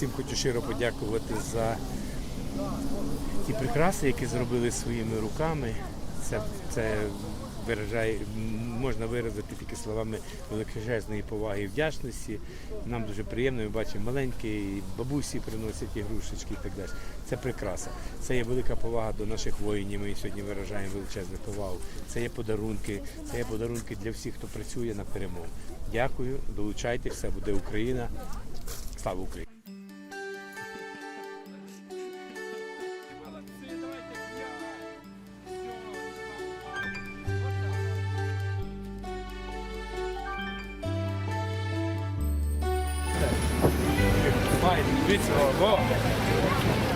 всім хочу щиро подякувати за ті прикраси, які зробили своїми руками. Це, це виражає, можна виразити тільки словами величезної поваги і вдячності. Нам дуже приємно, ми бачимо маленькі бабусі приносять ігрушечки і так далі. Це прикраса. Це є велика повага до наших воїнів. Ми сьогодні виражаємо величезну повагу. Це є подарунки, це є подарунки для всіх, хто працює на перемогу. Дякую, долучайтеся, буде Україна. Слава Україні!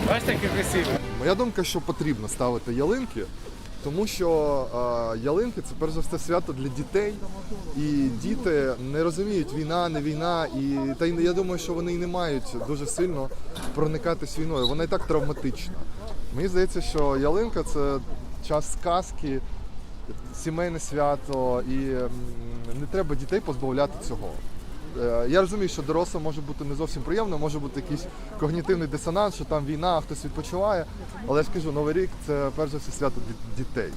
Бачите, який красивий. Моя думка, що потрібно ставити ялинки, тому що е, ялинки це перш за все свято для дітей, і діти не розуміють війна, не війна, і та й я думаю, що вони і не мають дуже сильно проникатись війною. Вона і так травматична. Мені здається, що ялинка це час сказки, сімейне свято, і не треба дітей позбавляти цього. Е, Я розумію, що дорослим може бути не зовсім приємно, може бути якийсь когнітивний дисонанс, що там війна, хтось відпочиває. Але я ж кажу, Новий рік це перш за все свято дітей.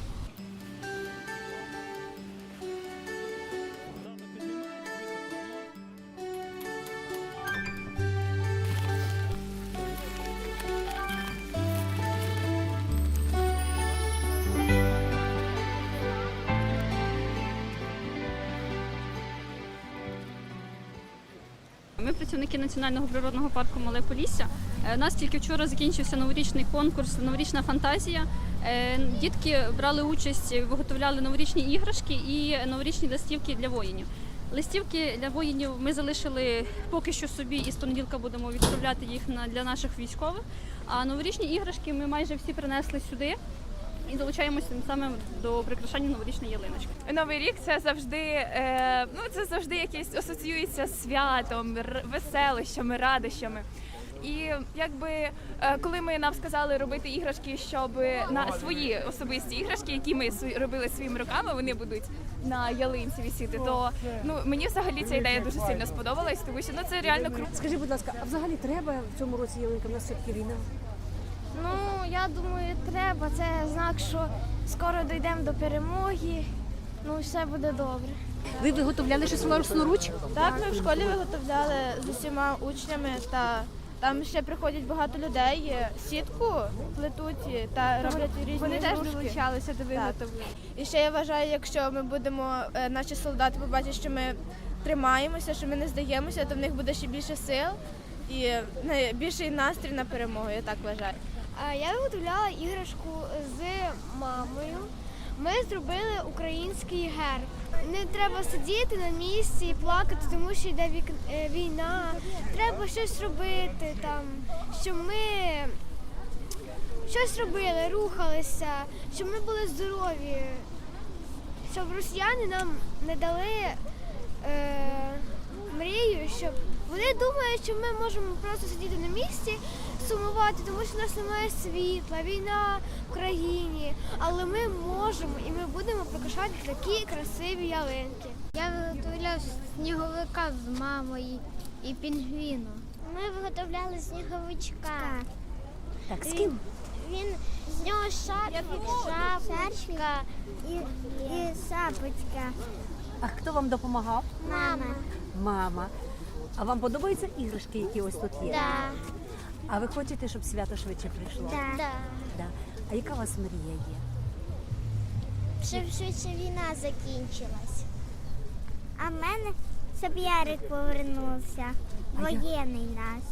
Ми працівники національного природного парку Мале Полісся. Е, У нас тільки вчора закінчився новорічний конкурс Новорічна фантазія. Е, Дітки брали участь, виготовляли новорічні іграшки і новорічні листівки для воїнів. Листівки для воїнів ми залишили поки що собі і з понеділка будемо відправляти їх для наших військових. А новорічні іграшки ми майже всі принесли сюди і долучаємося тим самим до прикрашання новорічної ялиночки. Новий рік це завжди е, ну це завжди якесь асоціюється з святом, р- веселищами, радощами. І якби е, коли ми нам сказали робити іграшки, щоб на свої особисті іграшки, які ми робили своїми руками, вони будуть на ялинці висіти, то ну мені взагалі ця ідея дуже сильно сподобалась, тому що ну це реально круто. Скажи, будь ласка, а взагалі треба в цьому році ялинка? У нас все-таки війна. Ну, я думаю, треба. Це знак, що скоро дійдемо до перемоги. Ну, все буде добре. Ви виготовляли щось власноруч? Так, ми в школі виготовляли з усіма учнями та там ще приходять багато людей, сітку плетуть та роблять різні Вони теж ігрушки. долучалися до виготовлення. І ще я вважаю, якщо ми будемо, е, наші солдати побачать, що ми тримаємося, що ми не здаємося, то в них буде ще більше сил і е, більший настрій на перемогу, я так вважаю. Я виготовляла іграшку з мамою. Ми зробили український герб. Не треба сидіти на місці і плакати, тому що йде е, війна. Треба щось робити там, щоб ми щось робили, рухалися, щоб ми були здорові, щоб росіяни нам не дали е, мрію, щоб вони думають, що ми можемо просто сидіти на місці, сумувати, тому що в нас немає світла, війна в країні. Але ми можемо і ми будемо прикрашати такі красиві ялинки. Я виготовляв сніговика з мамою і пінгвіну. Ми виготовляли сніговичка. Так, з ким? Він з нього шапочка, шапочка і, і шапочка. А хто вам допомагав? Мама. Мама. А вам подобаються іграшки, які ось тут є? Да. А ви хочете, щоб свято швидше прийшло? Да. Да. А яка у вас мрія є? Щоб швидше війна закінчилась. А в мене, щоб Ярик повернувся, воєнний наш.